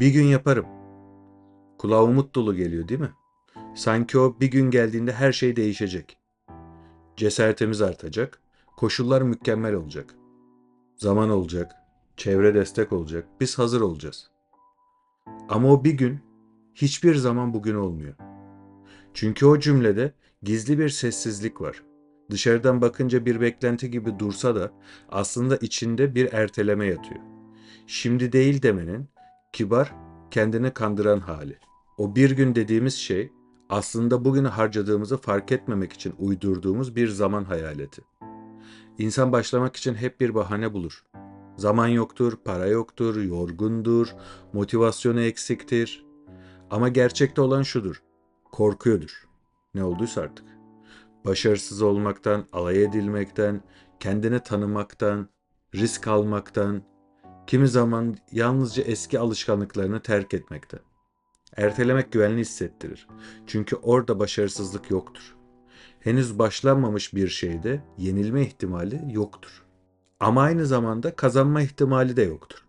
Bir gün yaparım. Kulağa umut dolu geliyor değil mi? Sanki o bir gün geldiğinde her şey değişecek. Cesaretimiz artacak, koşullar mükemmel olacak. Zaman olacak, çevre destek olacak, biz hazır olacağız. Ama o bir gün hiçbir zaman bugün olmuyor. Çünkü o cümlede gizli bir sessizlik var. Dışarıdan bakınca bir beklenti gibi dursa da aslında içinde bir erteleme yatıyor. Şimdi değil demenin kibar, kendini kandıran hali. O bir gün dediğimiz şey aslında bugünü harcadığımızı fark etmemek için uydurduğumuz bir zaman hayaleti. İnsan başlamak için hep bir bahane bulur. Zaman yoktur, para yoktur, yorgundur, motivasyonu eksiktir. Ama gerçekte olan şudur. Korkuyordur. Ne olduysa artık. Başarısız olmaktan, alay edilmekten, kendini tanımaktan, risk almaktan, kimi zaman yalnızca eski alışkanlıklarını terk etmekten. Ertelemek güvenli hissettirir. Çünkü orada başarısızlık yoktur. Henüz başlanmamış bir şeyde yenilme ihtimali yoktur. Ama aynı zamanda kazanma ihtimali de yoktur.